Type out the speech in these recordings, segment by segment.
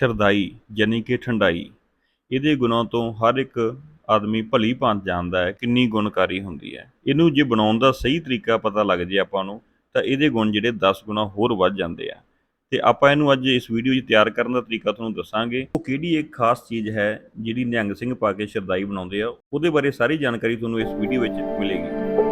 ਸ਼ਰਦਾਈ ਯਾਨੀ ਕਿ ਠੰਡਾਈ, ਇਹਦੇ ਗੁਣਾਂ ਤੋਂ ਹਰ ਇੱਕ ਆਦਮੀ ਭਲੀ ਭਾਂਤ ਜਾਣਦਾ ਹੈ ਕਿੰਨੀ ਗੁਣਕਾਰੀ ਹੁੰਦੀ ਹੈ। ਇਹਨੂੰ ਜੇ ਬਣਾਉਣ ਦਾ ਸਹੀ ਤਰੀਕਾ ਪਤਾ ਲੱਗ ਜੇ ਆਪਾਂ ਨੂੰ, ਤਾਂ ਇਹਦੇ ਗੁਣ ਜਿਹੜੇ 10 ਗੁਣਾ ਹੋਰ ਵੱਧ ਜਾਂਦੇ ਆ। ਤੇ ਆਪਾਂ ਇਹਨੂੰ ਅੱਜ ਇਸ ਵੀਡੀਓ 'ਚ ਤਿਆਰ ਕਰਨ ਦਾ ਤਰੀਕਾ ਤੁਹਾਨੂੰ ਦੱਸਾਂਗੇ। ਉਹ ਕਿਹੜੀ ਇੱਕ ਖਾਸ ਚੀਜ਼ ਹੈ ਜਿਹੜੀ ਨਿਹੰਗ ਸਿੰਘ ਪਾ ਕੇ ਸ਼ਰਦਾਈ ਬਣਾਉਂਦੇ ਆ, ਉਹਦੇ ਬਾਰੇ ਸਾਰੀ ਜਾਣਕਾਰੀ ਤੁਹਾਨੂੰ ਇਸ ਵੀਡੀਓ ਵਿੱਚ ਮਿਲੇਗੀ।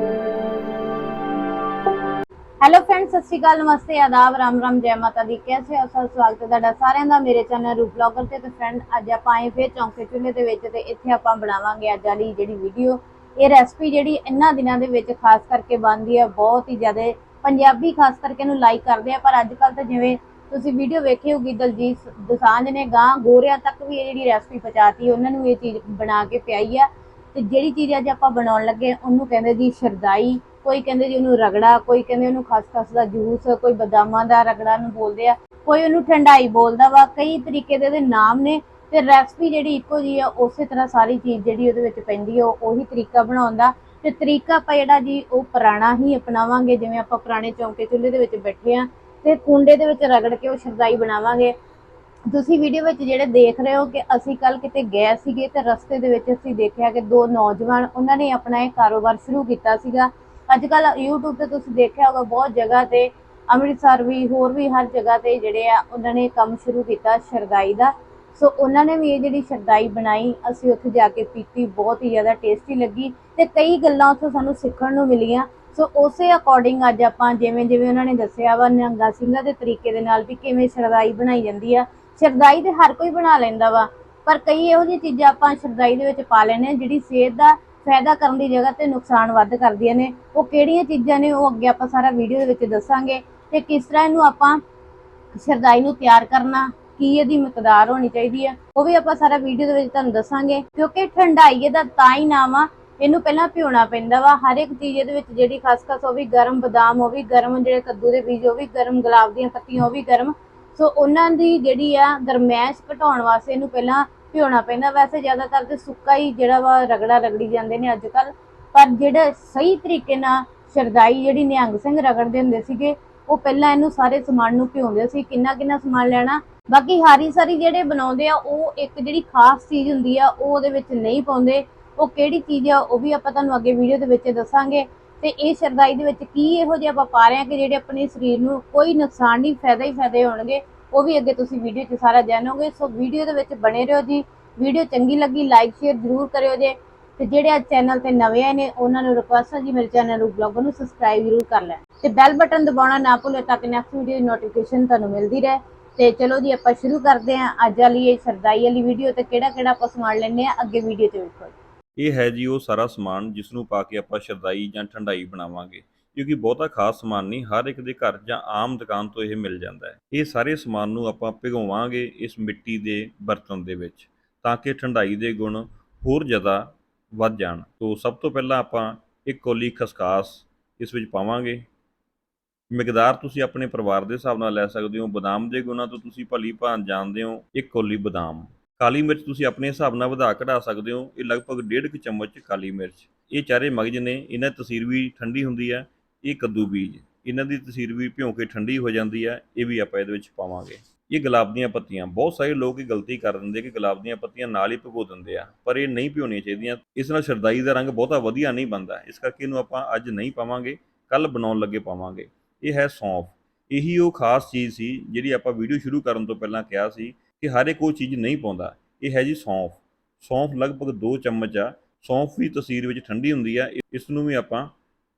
ਹੈਲੋ ਫਰੈਂਡਸ ਸਤਿ ਸ਼੍ਰੀ ਅਕਾਲ, ਨਮਸਤੇ, ਆਦਾਬ, ਰਾਮ ਰਾਮ, ਜੈ ਮਾਤਾ ਦੀ। ਕੈਸੇ ਹੋ ਸਭ ਸਵਾਗਤ ਹੈ ਤੁਹਾਡਾ ਸਾਰਿਆਂ ਦਾ। ਮੇਰੇ ਚੈਨਲ ਰੂਪ ਬਲੌਗਰ ਤੇ ਤੇ ਫਰੈਂਡ ਅੱਜ ਆਪਾਂ ਆਏ ਫੇਰ ਚੌਂਕੇ ਚੁੱਲ੍ਹੇ ਦੇ ਵਿੱਚ ਤੇ ਇੱਥੇ ਆਪਾਂ ਬਣਾਵਾਂਗੇ ਅੱਜ ਵਾਲੀ ਜਿਹੜੀ ਵੀਡੀਓ ਇਹ ਰੈਸਪੀ ਜਿਹੜੀ ਇਹਨਾਂ ਦਿਨਾਂ ਦੇ ਵਿੱਚ ਖਾਸ ਕਰਕੇ ਬਣਦੀ ਹੈ ਬਹੁਤ ਹੀ ਜ਼ਿਆਦਾ ਪੰਜਾਬੀ ਖਾਸ ਕਰਕੇ ਇਹਨੂੰ ਲਾਈਕ ਕਰਦੇ ਆ। ਪਰ ਅੱਜ ਕੱਲ ਤਾਂ ਜਿਵੇਂ ਤੁਸੀਂ ਵੀਡੀਓ ਵੇਖੀ ਹੋਗੀ ਦਲਜੀਤ ਦੋਸਾਂਝ ਨੇ ਗਾਂ ਗੋਰਿਆਂ ਤੱਕ ਵੀ ਇਹ ਜਿਹੜੀ ਰੈਸਪੀ ਪਹੁੰਚਾਤੀ, ਉਹਨਾਂ ਨੂੰ ਇਹ ਚੀਜ਼ ਬਣਾ ਕੇ ਪਿਆਈ ਆ। ਤੇ ਜਿਹੜੀ ਚੀਜ਼ ਅੱਜ ਆਪਾਂ ਬਣਾਉਣ ਲੱਗੇ ਉਹਨੂੰ ਕਹਿੰਦੇ ਜੀ ਸ਼ਰਦਾਈ। ਕੋਈ ਕਹਿੰਦੇ ਜੀ ਉਹਨੂੰ ਰਗੜਾ, ਕੋਈ ਕਹਿੰਦੇ ਉਹਨੂੰ ਖਸਖਸ ਦਾ ਜੂਸ, ਕੋਈ ਬਦਾਮਾਂ ਦਾ ਰਗੜਾ ਨੂੰ ਬੋਲਦੇ ਆ, ਕੋਈ ਉਹਨੂੰ ਠੰਡਾਈ ਬੋਲਦਾ ਵਾ, ਕਈ ਤਰੀਕੇ ਦੇ ਉਹਦੇ ਨਾਮ ਨੇ ਤੇ ਰੈਸਪੀ ਜਿਹੜੀ ਇੱਕੋ ਜੀ ਆ, ਉਸੇ ਤਰ੍ਹਾਂ ਸਾਰੀ ਚੀਜ਼ ਜਿਹੜੀ ਉਹਦੇ ਵਿੱਚ ਪੈਂਦੀ ਆ, ਉਹ ਉਹੀ ਤਰੀਕਾ ਬਣਾਉਣ ਦਾ ਤੇ ਤਰੀਕਾ ਆਪਾਂ ਜਿਹੜਾ ਜੀ, ਉਹ ਪੁਰਾਣਾ ਹੀ ਅਪਣਾਵਾਂਗੇ, ਜਿਵੇਂ ਆਪਾਂ ਪੁਰਾਣੇ ਚੌਂਕੇ ਚੁੱਲ੍ਹੇ ਦੇ ਵਿੱਚ ਬੈਠੇ ਆ ਤੇ ਕੁੰਡੇ ਦੇ ਵਿੱਚ ਰਗੜ ਕੇ ਉਹ ਸ਼ਰਦਾਈ ਬਣਾਵਾਂਗੇ। ਤੁਸੀਂ ਵੀਡੀਓ ਵਿੱਚ ਜਿਹੜੇ ਦੇਖ ਰਹੇ ਹੋ ਕਿ ਅਸੀਂ ਕੱਲ ਕਿਤੇ ਗਏ ਸੀਗੇ ਤੇ ਰਸਤੇ ਦੇ ਵਿੱਚ ਅਸੀਂ ਦੇਖਿਆ ਕਿ ਦੋ ਨੌਜਵਾਨ, ਉਹਨਾਂ ਨੇ ਆਪਣਾ ਇਹ ਕਾਰੋਬਾਰ ਸ਼ੁਰੂ ਕੀਤਾ ਸੀਗਾ। ਅੱਜ ਕੱਲ YouTube ਤੇ ਤੁਸੀਂ ਦੇਖਿਆ ਹੋਗਾ ਬਹੁਤ ਜਗ੍ਹਾ ਤੇ ਅੰਮ੍ਰਿਤਸਰ ਵੀ, ਹੋਰ ਵੀ ਹਰ ਜਗ੍ਹਾ ਤੇ ਜਿਹੜੇ ਆ, ਉਹਨਾਂ ਨੇ ਕੰਮ ਸ਼ੁਰੂ ਕੀਤਾ ਸ਼ਰਦਾਈ ਦਾ। ਸੋ ਉਹਨਾਂ ਨੇ ਵੀ ਇਹ ਜਿਹੜੀ ਸ਼ਰਦਾਈ ਬਣਾਈ, ਅਸੀਂ ਉੱਥੇ ਜਾ ਕੇ ਪੀਤੀ, ਬਹੁਤ ਹੀ ਜ਼ਿਆਦਾ ਟੇਸਟੀ ਲੱਗੀ ਤੇ ਕਈ ਗੱਲਾਂ ਉੱਥੋਂ ਸਾਨੂੰ ਸਿੱਖਣ ਨੂੰ ਮਿਲੀਆਂ। ਸੋ ਉਸੇ ਅਕੋਰਡਿੰਗ ਅੱਜ ਆਪਾਂ ਜਿਵੇਂ ਜਿਵੇਂ ਉਹਨਾਂ ਨੇ ਦੱਸਿਆ ਵਾ ਨਿਹੰਗਾ ਸਿੰਘਾਂ ਦੇ ਤਰੀਕੇ ਦੇ ਨਾਲ ਵੀ ਕਿਵੇਂ ਸ਼ਰਦਾਈ ਬਣਾਈ ਜਾਂਦੀ ਆ। ਸ਼ਰਦਾਈ ਤੇ ਹਰ ਕੋਈ ਬਣਾ ਲੈਂਦਾ ਵਾ, ਪਰ ਕਈ ਇਹੋ ਜਿਹੀ ਚੀਜ਼ਾਂ ਆਪਾਂ ਸ਼ਰਦਾਈ ਦੇ ਵਿੱਚ ਪਾ ਲੈਨੇ ਆ ਜਿਹੜੀ ਸਿਹਤ ਦਾ ਫਾਇਦਾ ਕਰਨ ਦੀ ਜਗ੍ਹਾ ਤੇ ਨੁਕਸਾਨ ਵੱਧ ਕਰਦੀਆਂ ਨੇ। ਉਹ ਕਿਹੜੀਆਂ ਚੀਜ਼ਾਂ ਨੇ ਉਹ ਅੱਗੇ ਆਪਾਂ ਸਾਰਾ ਵੀਡੀਓ ਦੇ ਵਿੱਚ ਦੱਸਾਂਗੇ। ਤੇ ਕਿਸ ਤਰ੍ਹਾਂ ਇਹਨੂੰ ਆਪਾਂ ਸ਼ਰਦਾਈ ਨੂੰ ਤਿਆਰ ਕਰਨਾ, ਕੀ ਇਹਦੀ ਮਿਕਦਾਰ ਹੋਣੀ ਚਾਹੀਦੀ ਹੈ ਉਹ ਵੀ ਆਪਾਂ ਸਾਰਾ ਵੀਡੀਓ ਦੇ ਵਿੱਚ ਤੁਹਾਨੂੰ ਦੱਸਾਂਗੇ। ਕਿਉਂਕਿ ਠੰਡਾਈ ਦਾ ਤਾਂ ਹੀ ਨਾਮ ਆ, ਇਹਨੂੰ ਪਹਿਲਾਂ ਭਿਉਣਾ ਪੈਂਦਾ ਵਾ। ਹਰ ਇੱਕ ਚੀਜ਼ ਇਹਦੇ ਵਿੱਚ ਜਿਹੜੀ ਖਸਖਸ ਉਹ ਵੀ ਗਰਮ ਬਦਾਮ, ਉਹ ਵੀ ਗਰਮ ਜਿਹੜੇ ਕੱਦੂ ਦੇ ਬੀਜ, ਉਹ ਵੀ ਗਰਮ ਗੁਲਾਬ ਦੀਆਂ ਪੱਤੀਆਂ, ਉਹ ਵੀ ਗਰਮ। ਸੋ ਉਹਨਾਂ ਦੀ ਜਿਹੜੀ ਆ ਗਰਮੈਸ਼ ਘਟਾਉਣ ਵਾਸਤੇ ਇਹਨੂੰ ਪਹਿਲਾਂ ਭਿਉਣਾ ਪੈਂਦਾ। ਵੈਸੇ ਜ਼ਿਆਦਾਤਰ ਤੇ ਸੁੱਕਾ ਹੀ ਜਿਹੜਾ ਵਾ ਰਗੜਾ ਰਗੜੀ ਜਾਂਦੇ ਨੇ ਅੱਜ ਕੱਲ ਪਰ ਜਿਹੜਾ ਸਹੀ ਤਰੀਕੇ ਨਾਲ ਸ਼ਰਦਾਈ ਜਿਹੜੀ ਨਿਹੰਗ ਸਿੰਘ ਰਗੜਦੇ ਹੁੰਦੇ ਸੀਗੇ, ਉਹ ਪਹਿਲਾਂ ਇਹਨੂੰ ਸਾਰੇ ਸਮਾਨ ਨੂੰ ਭਿਉਂਦੇ ਸੀ। ਕਿੰਨਾ ਕਿੰਨਾ ਸਮਾਨ ਲੈਣਾ। ਬਾਕੀ ਹਾਰੀ ਸਾਰੀ ਜਿਹੜੇ ਬਣਾਉਂਦੇ ਆ, ਉਹ ਇੱਕ ਜਿਹੜੀ ਖਾਸ ਚੀਜ਼ ਹੁੰਦੀ ਆ, ਉਹ ਉਹਦੇ ਵਿੱਚ ਨਹੀਂ ਪਾਉਂਦੇ। ਉਹ ਕਿਹੜੀ ਚੀਜ਼ ਆ, ਉਹ ਵੀ ਆਪਾਂ ਤੁਹਾਨੂੰ ਅੱਗੇ ਵੀਡੀਓ ਦੇ ਵਿੱਚ ਦੱਸਾਂਗੇ। ਤੇ ਇਹ ਸ਼ਰਦਾਈ ਦੇ ਵਿੱਚ ਕੀ ਇਹੋ ਜਿਹਾ ਆਪਾਂ ਪਾ ਰਹੇ ਆ ਕਿ ਜਿਹੜੇ ਆਪਣੇ ਸਰੀਰ ਨੂੰ ਕੋਈ ਨੁਕਸਾਨ ਨਹੀਂ, ਫਾਇਦਾ ਹੀ ਫਾਇਦੇ ਹੋਣਗੇ। ਉਹ ਵੀ ਅੱਗੇ ਤੁਸੀਂ ਵੀਡੀਓ 'ਚ ਸਾਰਾ ਜਾਣੋਗੇ। ਸੋ ਵੀਡੀਓ ਦੇ ਵਿੱਚ ਬਣੇ ਰਹੋ ਜੀ। ਵੀਡੀਓ ਚੰਗੀ ਲੱਗੀ ਲਾਈਕ ਸ਼ੇਅਰ ਜ਼ਰੂਰ ਕਰਿਓ ਜੇ। ਤੇ ਜਿਹੜੇ ਅੱਜ ਚੈਨਲ ਤੇ ਨਵੇਂ ਆਏ ਨੇ, ਉਹਨਾਂ ਨੂੰ ਰਿਕੁਐਸਟ ਹੈ ਜੀ ਮੇਰੇ ਚੈਨਲ ਨੂੰ ਬਲੌਗ ਨੂੰ ਸਬਸਕ੍ਰਾਈਬ ਜ਼ਰੂਰ ਕਰ ਲੈਣ। ਤੇ ਬੈਲ ਬਟਨ ਦਬਾਉਣਾ ਨਾ ਭੁੱਲੋ ਤਾਂ ਕਿ ਨੈਕਸਟ ਵੀਡੀਓ ਦੀ ਨੋਟੀਫਿਕੇਸ਼ਨ ਤੁਹਾਨੂੰ ਮਿਲਦੀ ਰਹੇ। ਤੇ ਚਲੋ ਜੀ, ਆਪਾਂ ਸ਼ੁਰੂ ਕਰਦੇ ਹਾਂ। ਅੱਜ ਵਾਲੀ ਇਹ ਸਰਦਾਈ ਵਾਲੀ ਵੀਡੀਓ ਤੇ ਕਿਹੜਾ ਕਿਹੜਾ ਆਪਾਂ ਸਮਾਨ ਲੈਣੇ ਆ ਅੱਗੇ ਵੀਡੀਓ 'ਚ ਵੇਖੋ ਇਹ ਹੈ ਜੀ ਉਹ ਸਾਰਾ ਸਮਾਨ ਜਿਸ ਨੂੰ ਪਾ ਕੇ ਆਪਾਂ ਸ਼ਰਦਾਈ ਜਾਂ ਠੰਡਾਈ ਬਣਾਵਾਂਗੇ। ਕਿਉਂਕਿ ਬਹੁਤਾ ਖਾਸ ਸਮਾਨ ਨਹੀਂ, ਹਰ ਇੱਕ ਦੇ ਘਰ ਜਾਂ ਆਮ ਦੁਕਾਨ ਤੋਂ ਇਹ ਮਿਲ ਜਾਂਦਾ ਹੈ। ਇਹ ਸਾਰੇ ਸਮਾਨ ਨੂੰ ਆਪਾਂ ਭਿਗੋਵਾਂਗੇ ਇਸ ਮਿੱਟੀ ਦੇ ਬਰਤਨ ਦੇ ਵਿੱਚ ਤਾਂ ਕਿ ਠੰਡਾਈ ਦੇ ਗੁਣ ਹੋਰ ਜ਼ਿਆਦਾ ਵੱਧ ਜਾਣ। ਤੋਂ ਸਭ ਤੋਂ ਪਹਿਲਾਂ ਆਪਾਂ ਇੱਕ ਕੋਲੀ ਖਸਖਾਸ ਇਸ ਵਿੱਚ ਪਾਵਾਂਗੇ। ਮਿਕਦਾਰ ਤੁਸੀਂ ਆਪਣੇ ਪਰਿਵਾਰ ਦੇ ਹਿਸਾਬ ਨਾਲ ਲੈ ਸਕਦੇ ਹੋ। ਬਦਾਮ ਦੇ ਗੁਣਾਂ ਤੋਂ ਤੁਸੀਂ ਭਲੀ ਭਾਂਤ ਜਾਣਦੇ ਹੋ। ਇੱਕ ਕੋਲੀ ਬਦਾਮ। ਕਾਲੀ ਮਿਰਚ ਤੁਸੀਂ ਆਪਣੇ ਹਿਸਾਬ ਨਾਲ ਵਧਾ ਘਟਾ ਸਕਦੇ ਹੋ। ਇਹ ਲਗਭਗ ਡੇਢ ਕੁ ਚਮਚ ਕਾਲੀ ਮਿਰਚ। ਇਹ ਚਾਰੇ ਮਗਜ ਨੇ। ਇਹਨਾਂ ਦੀ ਤਸੀਰ ਵੀ ਠੰਡੀ ਹੁੰਦੀ ਹੈ। ਇਹ ਕੱਦੂ ਬੀਜ, ਇਹਨਾਂ ਦੀ ਤਸੀਰ ਵੀ ਭਿਉਂ ਕੇ ਠੰਡੀ ਹੋ ਜਾਂਦੀ ਹੈ ਇਹ ਵੀ ਆਪਾਂ ਇਹਦੇ ਵਿੱਚ ਪਾਵਾਂਗੇ। ਇਹ ਗੁਲਾਬ ਦੀਆਂ ਪੱਤੀਆਂ, ਬਹੁਤ ਸਾਰੇ ਲੋਕ ਇਹ ਗਲਤੀ ਕਰ ਦਿੰਦੇ ਕਿ ਗੁਲਾਬ ਦੀਆਂ ਪੱਤੀਆਂ ਨਾਲ ਹੀ ਭਿਗੋ ਦਿੰਦੇ ਆ, ਪਰ ਇਹ ਨਹੀਂ ਭਿਉਣੀਆਂ ਚਾਹੀਦੀਆਂ, ਇਸ ਨਾਲ ਸ਼ਰਦਾਈ ਦਾ ਰੰਗ ਬਹੁਤਾ ਵਧੀਆ ਨਹੀਂ ਬਣਦਾ, ਇਸ ਕਰਕੇ ਇਹਨੂੰ ਆਪਾਂ ਅੱਜ ਨਹੀਂ ਪਾਵਾਂਗੇ ਕੱਲ ਬਣਾਉਣ ਲੱਗੇ ਪਾਵਾਂਗੇ। ਇਹ ਹੈ ਸੌਂਫ, ਇਹੀ ਉਹ ਖਾਸ ਚੀਜ਼ ਸੀ ਜਿਹੜੀ ਆਪਾਂ ਵੀਡੀਓ ਸ਼ੁਰੂ ਕਰਨ ਤੋਂ ਪਹਿਲਾਂ ਕਿਹਾ ਸੀ ਕਿ ਹਰ ਇੱਕ ਉਹ ਚੀਜ਼ ਨਹੀਂ ਪਾਉਂਦਾ, ਇਹ ਹੈ ਜੀ ਸੌਂਫ। ਸੌਂਫ ਲਗਭਗ 2 ਚਮਚ ਆ, ਸੌਂਫ ਵੀ ਤਸੀਰ ਵਿੱਚ ਠੰਡੀ ਹੁੰਦੀ ਆ, ਇਸ ਨੂੰ ਵੀ ਆਪਾਂ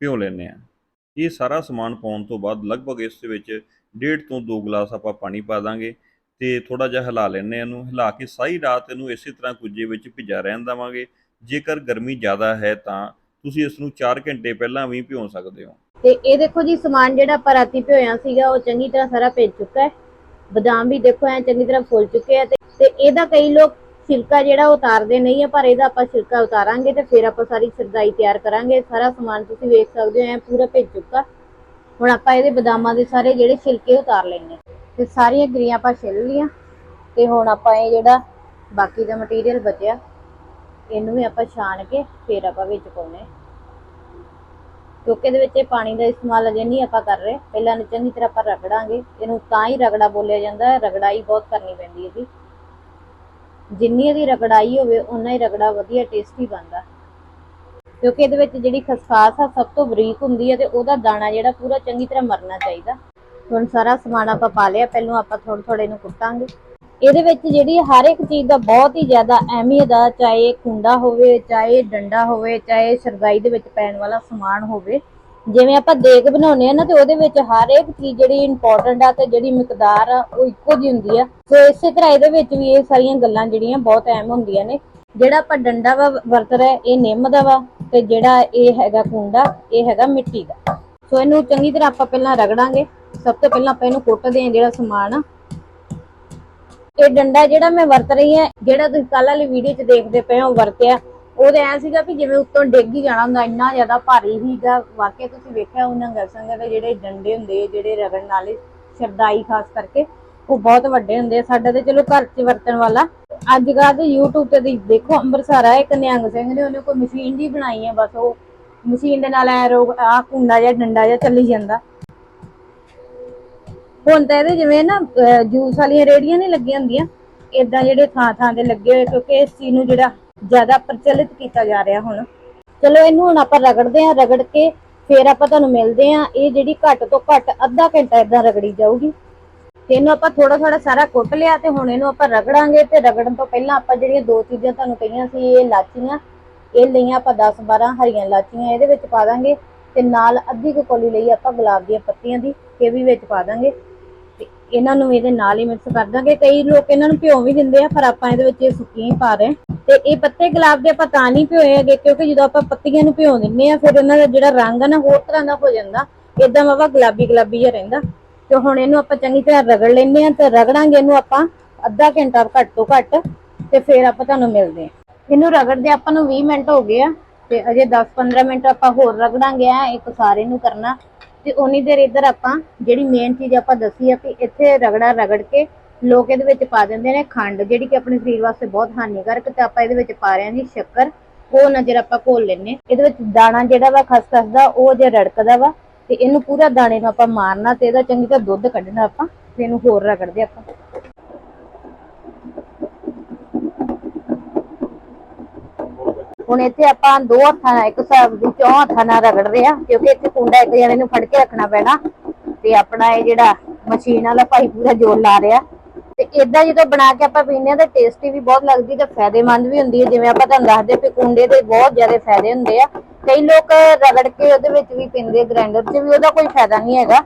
ਭਿਉਂ ਲੈਂਦੇ ਆ। ਇਹ ਸਾਰਾ ਸਮਾਨ ਪਾਉਣ ਤੋਂ ਬਾਅਦ ਲਗਭਗ ਇਸ ਦੇ ਵਿੱਚ ਡੇਢ ਤੋਂ 2 ਗਲਾਸ ਆਪਾਂ ਪਾਣੀ ਪਾ ਦਾਂਗੇ ਤੇ ਥੋੜਾ ਜਿਹਾ ਹਿਲਾ ਲੈਂਦੇ ਇਹਨੂੰ, ਹਿਲਾ ਕੇ ਸਾਰੀ ਰਾਤ ਇਹਨੂੰ ਇਸੇ ਤਰ੍ਹਾਂ ਕੁੱਜੇ ਵਿੱਚ ਭਿੱਜਾ ਰਹਿਣ ਦੇਵਾਂਗੇ। ਜੇਕਰ ਗਰਮੀ ਜ਼ਿਆਦਾ ਹੈ ਤਾਂ ਤੁਸੀਂ ਇਸ ਨੂੰ 4 ਘੰਟੇ ਪਹਿਲਾਂ ਵੀ ਭਿਓ ਸਕਦੇ ਹੋ। ਤੇ ਇਹ ਦੇਖੋ ਜੀ, ਸਮਾਨ ਜਿਹੜਾ ਆਪਾਂ ਰਾਤੀ ਭਿਓਇਆ ਸੀਗਾ, ਉਹ ਚੰਗੀ ਤਰ੍ਹਾਂ ਸਾਰਾ ਭਿੱਜ ਚੁੱਕਾ ਹੈ। ਬਦਾਮ ਵੀ ਦੇਖੋ ਐ ਚੰਗੀ ਤਰ੍ਹਾਂ ਫੁੱਲ ਚੁੱਕੇ ਆ ਤੇ ਇਹਦਾ ਕਈ ਲੋਕ ਛਿਲਕਾ ਜਿਹੜਾ ਉਹ ਉਤਾਰਦੇ ਨਹੀਂ ਆ, ਪਰ ਇਹਦਾ ਆਪਾਂ ਛਿਲਕਾ ਉਤਾਰਾਂਗੇ ਤੇ ਫਿਰ ਆਪਾਂ ਸਾਰੀ ਸਰਦਾਈ ਤਿਆਰ ਕਰਾਂਗੇ। ਸਾਰਾ ਸਮਾਨ ਤੁਸੀਂ ਵੇਖ ਸਕਦੇ ਹੋ, ਐ ਪੂਰਾ ਭਿੱਜ ਚੁੱਕਾ। ਹੁਣ ਆਪਾਂ ਇਹਦੇ ਬਦਾਮਾਂ ਦੇ ਸਾਰੇ ਜਿਹੜੇ ਛਿਲਕੇ ਉਤਾਰ ਲੈਣੇ ਤੇ ਸਾਰੀਆਂ ਗਰੀਆਂ ਆਪਾਂ ਛਿੱਲ ਲੀਆਂ ਤੇ ਹੁਣ ਆਪਾਂ ਇਹ ਜਿਹੜਾ ਬਾਕੀ ਦਾ ਮਟੀਰੀਅਲ ਬਚਿਆ, ਇਹਨੂੰ ਵੀ ਆਪਾਂ ਛਾਣ ਕੇ ਫਿਰ ਆਪਾਂ ਵਿੱਚ ਪਾਉਣੇ ਕਿਉਂਕਿ ਇਹਦੇ ਵਿੱਚ ਇਹ ਪਾਣੀ ਦਾ ਇਸਤੇਮਾਲ ਅਜੇ ਨਹੀਂ ਆਪਾਂ ਕਰ ਰਹੇ। ਪਹਿਲਾਂ ਇਹਨੂੰ ਚੰਗੀ ਤਰ੍ਹਾਂ ਆਪਾਂ ਰਗੜਾਂਗੇ। ਇਹਨੂੰ ਤਾਂ ਹੀ ਰਗੜਾ ਬੋਲਿਆ ਜਾਂਦਾ ਹੈ ਰਗੜਾਈ ਬਹੁਤ ਕਰਨੀ ਪੈਂਦੀ ਹੈ ਜੀ। ਜਿੰਨੀ ਇਹਦੀ ਰਗੜਾਈ ਹੋਵੇ ਉਨਾ ਹੀ ਰਗੜਾ ਵਧੀਆ ਟੇਸਟੀ ਬਣਦਾ। ਕਿਉਂਕਿ ਇਹਦੇ ਵਿੱਚ ਜਿਹੜੀ ਖਸਖਾਸ ਆ, ਸਭ ਤੋਂ ਬਰੀਕ ਹੁੰਦੀ ਹੈ ਤੇ ਉਹਦਾ ਦਾਣਾ ਜਿਹੜਾ ਪੂਰਾ ਚੰਗੀ ਤਰ੍ਹਾਂ ਮਰਨਾ ਚਾਹੀਦਾ। ਹੁਣ ਸਾਰਾ ਸਮਾਨ ਆਪਾਂ ਪਾ ਲਿਆ, ਪਹਿਲਾਂ ਆਪਾਂ ਥੋੜੇ ਥੋੜੇ ਨੂੰ ਕੁੱਟਾਂਗੇ। ਇਹਦੇ ਵਿੱਚ ਜਿਹੜੀ ਹਰ ਇੱਕ ਚੀਜ਼ ਦਾ ਬਹੁਤ ਹੀ ਜ਼ਿਆਦਾ ਅਹਿਮੀਅਤ ਆ, ਚਾਹੇ ਖੁੰਡਾ ਹੋਵੇ, ਚਾਹੇ ਡੰਡਾ ਹੋਵੇ, ਚਾਹੇ ਸ਼ਰਦਾਈ ਦੇ ਵਿੱਚ ਪੈਣ ਵਾਲਾ ਸਮਾਨ ਹੋਵੇ ਜਿਵੇਂ ਆਪਾਂ ਦੇਗ ਬਣਾਉਂਦੇ ਆ ਨਾ ਤੇ ਉਹਦੇ ਵਿੱਚ ਹਰ ਇੱਕ ਚੀਜ਼ ਜਿਹੜੀ ਇੰਪੋਰਟੈਂਟ ਆ ਤੇ ਜਿਹੜੀ ਮਿਕਦਾਰ ਆ, ਉਹ ਇੱਕੋ ਜਿਹੀ ਹੁੰਦੀ ਆ। ਸੋ ਇਸੇ ਤਰ੍ਹਾਂ ਇਹਦੇ ਵਿੱਚ ਵੀ ਇਹ ਸਾਰੀਆਂ ਗੱਲਾਂ ਜਿਹੜੀਆਂ ਬਹੁਤ ਅਹਿਮ ਹੁੰਦੀਆਂ ਨੇ। ਜਿਹੜਾ ਆਪਾਂ ਡੰਡਾ ਵਾ ਵਰਤ ਰਿਹਾ, ਇਹ ਨਿੰਮ ਦਾ ਵਾ ਤੇ ਜਿਹੜਾ ਇਹ ਹੈਗਾ ਕੁੰਡਾ ਇਹ ਹੈਗਾ ਮਿੱਟੀ ਦਾ। ਸੋ ਇਹਨੂੰ ਚੰਗੀ ਤਰ੍ਹਾਂ ਆਪਾਂ ਪਹਿਲਾਂ ਰਗੜਾਂਗੇ। ਸਭ ਤੋਂ ਪਹਿਲਾਂ ਆਪਾਂ ਇਹਨੂੰ ਕੁੱਟਦੇ ਹਾਂ ਜਿਹੜਾ ਸਮਾਨ ਆ। ਇਹ ਡੰਡਾ ਜਿਹੜਾ ਮੈਂ ਵਰਤ ਰਹੀ ਹਾਂ, ਜਿਹੜਾ ਤੁਸੀਂ ਕੱਲ ਵਾਲੀ ਵੀਡੀਓ 'ਚ ਦੇਖਦੇ ਪਏ ਹੋ, ਵਰਤਿਆ। ਉਹਦੇ ਐ ਸੀਗਾ ਵੀ ਜਿਵੇਂ ਉੱਤੋਂ ਡਿੱਗ ਹੀ ਜਾਣਾ ਹੁੰਦਾ, ਇੰਨਾ ਜ਼ਿਆਦਾ ਭਾਰੀ ਸੀਗਾ ਵਾਕਿਆ ਤੁਸੀਂ ਵੇਖਿਆ ਉਹਨਾਂ ਗਲਸੰਗ ਦੇ ਜਿਹੜੇ ਡੰਡੇ ਹੁੰਦੇ ਜਿਹੜੇ ਰਗੜਨ ਵਾਲੇ, ਸ਼ਰਦਾਈ ਖਾਸ ਕਰਕੇ, ਉਹ ਬਹੁਤ ਵੱਡੇ ਹੁੰਦੇ ਆ ਤੇ ਚਲੋ ਘਰ 'ਚ ਵਰਤਣ ਵਾਲਾ। ਅੱਜ ਕੱਲ੍ਹ ਤੇ YouTube ਤੇ ਦੇਖੋ, ਅੰਮ੍ਰਿਤਸਰ ਆ, ਇੱਕ ਨਿਹੰਗ ਸਿੰਘ ਨੇ ਉਹਨੇ ਕੋਈ ਮਸ਼ੀਨ ਜੀ ਬਣਾਈ ਹੈ ਬਸ ਉਹ ਮਸ਼ੀਨ ਦੇ ਨਾਲ ਐ ਰੋਗ ਆ ਕੁੰਡਾ ਜਾਂ ਡੰਡਾ ਜਾਂ ਚੱਲੀ ਜਾਂਦਾ। ਹੁਣ ਤਾਂ ਇਹਦੇ ਜਿਵੇਂ ਨਾ ਜੂਸ ਵਾਲੀਆਂ ਰੇੜੀਆਂ ਨਹੀਂ ਲੱਗੀਆਂ ਹੁੰਦੀਆਂ ਇਦਾਂ ਜਿਹੜੇ ਥਾਂ ਥਾਂ ਤੇ ਲੱਗੇ ਹੋਏ, ਕਿਉਂਕਿ ਇਸ ਚੀਜ਼ ਨੂੰ ਜਿਹੜਾ ਜ਼ਿਆਦਾ ਪ੍ਰਚਲਿਤ ਕੀਤਾ ਜਾ ਰਿਹਾ ਹੁਣ। ਚਲੋ ਇਹਨੂੰ ਹੁਣ ਆਪਾਂ ਰਗੜਦੇ ਆਂ ਰਗੜ ਕੇ ਫੇਰ ਆਪਾਂ ਤੁਹਾਨੂੰ ਮਿਲਦੇ ਆਂ ਇਹ ਜਿਹੜੀ ਘੱਟ ਤੋਂ ਘੱਟ ਅੱਧਾ ਘੰਟਾ ਇਦਾਂ ਰਗੜੀ ਜਾਊਗੀ। ਤੇ ਇਹਨੂੰ ਆਪਾਂ ਥੋੜਾ ਥੋੜਾ ਸਾਰਾ ਕੁੱਟ ਲਿਆ ਤੇ ਹੁਣ ਇਹਨੂੰ ਆਪਾਂ ਰਗੜਾਂਗੇ ਤੇ ਰਗੜਨ ਤੋਂ ਪਹਿਲਾਂ ਆਪਾਂ ਜਿਹੜੀਆਂ ਦੋ ਚੀਜ਼ਾਂ ਤੁਹਾਨੂੰ ਕਹੀਆਂ ਸੀ, ਇਹ ਲਾਚੀਆਂ ਇਹ ਲਈਆਂ ਆਪਾਂ 10 12 ਹਰੀਆਂ ਲਾਚੀਆਂ ਇਹਦੇ ਵਿੱਚ ਪਾ ਦਾਂਗੇ ਤੇ ਨਾਲ ਅੱਧੀ ਕੁ ਕੌਲੀ ਲਈ ਆਪਾਂ ਗੁਲਾਬ ਦੀਆਂ ਪੱਤੀਆਂ ਦੀ, ਇਹ ਵੀ ਵਿੱਚ ਪਾ ਦਾਂਗੇ। ਤੇ ਇਹਨਾਂ ਨੂੰ ਇਹਦੇ ਨਾਲ ਹੀ ਮਿਕਸ ਕਰ ਦਾਂਗੇ। ਕਈ ਲੋਕ ਇਹਨਾਂ ਨੂੰ ਭਿਉਂ ਵੀ ਦਿੰਦੇ ਆ, ਪਰ ਆਪਾਂ ਇਹਦੇ ਵਿੱਚ ਇਹ ਸੁੱਕੀਆਂ ਹੀ ਪਾ ਰਹੇ। ਤੇ ਇਹ ਪੱਤੇ ਗੁਲਾਬ ਦੇ ਆਪਾਂ ਤਾਂ ਨਹੀਂ ਭਿਓਏ ਹੈਗੇ, ਕਿਉਂਕਿ ਜਦੋਂ ਆਪਾਂ ਪੱਤੀਆਂ ਨੂੰ ਭਿਉਂ ਦਿੰਨੇ ਆ, ਫਿਰ ਉਹਨਾਂ ਦਾ ਜਿਹੜਾ ਰੰਗ ਆ ਨਾ, ਹੋਰ ਤਰ੍ਹਾਂ ਦਾ ਹੋ ਜਾਂਦਾ। ਇਦਾਂ ਵਾਵਾ ਗੁਲਾਬੀ ਗੁਲਾਬੀ ਜਿਹਾ ਰਹਿੰਦਾ। ਤੇ ਹੁਣ ਇਹਨੂੰ ਆਪਾਂ ਚੰਗੀ ਤਰ੍ਹਾਂ ਰਗੜ ਲੈਂਦੇ ਆ, ਤੇ ਰਗੜਾਂਗੇ ਇਹਨੂੰ ਆਪਾਂ ਅੱਧਾ ਘੰਟਾ ਘੱਟ ਤੋਂ ਘੱਟ, ਤੇ ਫਿਰ ਆਪਾਂ ਤੁਹਾਨੂੰ ਮਿਲਦੇ ਆ। ਇਹਨੂੰ ਰਗੜਦੇ ਆਪਾਂ ਨੂੰ 20 ਮਿੰਟ ਹੋ ਗਏ ਆ, ਤੇ ਅਜੇ 10-15 ਮਿੰਟ ਆਪਾਂ ਹੋਰ ਰਗੜਾਂਗੇ। ਆ ਇੱਕ ਸਾਰੇ ਨੂੰ ਕਰਨਾ। ਤੇ ਉਨੀ ਦੇਰ ਇੱਧਰ ਆਪਾਂ ਜਿਹੜੀ ਮੇਨ ਚੀਜ਼ ਆਪਾਂ ਦੱਸੀ ਆ ਕਿ ਇੱਥੇ ਰਗੜਾ ਰਗੜ ਕੇ ਲੋਕ ਇਹਦੇ ਵਿੱਚ ਪਾ ਦਿੰਦੇ ਨੇ ਖੰਡ, ਜਿਹੜੀ ਕਿ ਆਪਣੇ ਸਰੀਰ ਵਾਸਤੇ ਬਹੁਤ ਹਾਨੀਕਾਰਕ ਤੇ ਆਪਾਂ ਇਹਦੇ ਵਿੱਚ ਪਾ ਰਹੇ ਹਾਂ ਜੀ ਸ਼ੱਕਰ, ਉਹ ਨਜ਼ਰ ਆਪਾਂ ਘੋਲ ਲੈਨੇ ਇਹਦੇ ਵਿੱਚ ਦਾਣਾ ਜਿਹੜਾ ਵਾ ਖਸਖਸ ਦਾ, ਉਹ ਜੇ ਰੜਕਦਾ ਵਾ ਤੇ ਇਹਨੂੰ ਪੂਰਾ ਦਾਣੇ ਨੂੰ ਆਪਾਂ ਮਾਰਨਾ ਤੇ ਇਹਦਾ ਚੰਗੀ ਤਰ੍ਹਾਂ ਦੁੱਧ ਕੱਢਣਾ ਆਪਾਂ ਤੇ ਇਹਨੂੰ ਹੋਰ ਰਗੜਦੇ ਆਪਾਂ। ਹੁਣ ਇੱਥੇ ਆਪਾਂ ਦੋ ਹੱਥਾਂ ਨਾਲ, ਇੱਕ ਹਿਸਾਬ ਦੀ ਚੌਂ ਹੱਥਾਂ ਨਾਲ ਰਗੜਦੇ ਆ ਕਿਉਂਕਿ ਇੱਥੇ ਕੁੰਡਾ ਇੱਕ ਜਣੇ ਨੂੰ ਫੜ ਕੇ ਰੱਖਣਾ ਪੈਣਾ। ਤੇ ਆਪਣਾ ਇਹ ਜਿਹੜਾ ਮਸ਼ੀਨ ਵਾਲਾ ਭਾਈ ਪੂਰਾ ਜ਼ੋਰ ਲਾ ਰਿਹਾ। ਤੇ ਇਦਾਂ ਜਦੋਂ ਬਣਾ ਕੇ ਆਪਾਂ ਪੀਂਦੇ ਆ ਤਾਂ ਟੇਸਟੀ ਵੀ ਬਹੁਤ ਲੱਗਦੀ ਤੇ ਫਾਇਦੇਮੰਦ ਵੀ ਹੁੰਦੀ ਹੈ। ਜਿਵੇਂ ਆਪਾਂ ਤੁਹਾਨੂੰ ਦੱਸਦੇ ਪਏ ਕੁੰਡੇ ਦੇ ਬਹੁਤ ਜ਼ਿਆਦਾ ਫਾਇਦੇ ਹੁੰਦੇ ਆ। ਕਈ ਲੋਕ ਰਗੜ ਕੇ ਉਹਦੇ ਵਿੱਚ ਵੀ ਪੀਂਦੇ ਗ੍ਰਾਈਂਡਰ 'ਚ ਵੀ ਉਹਦਾ ਕੋਈ ਫਾਇਦਾ ਨਹੀਂ ਹੈਗਾ।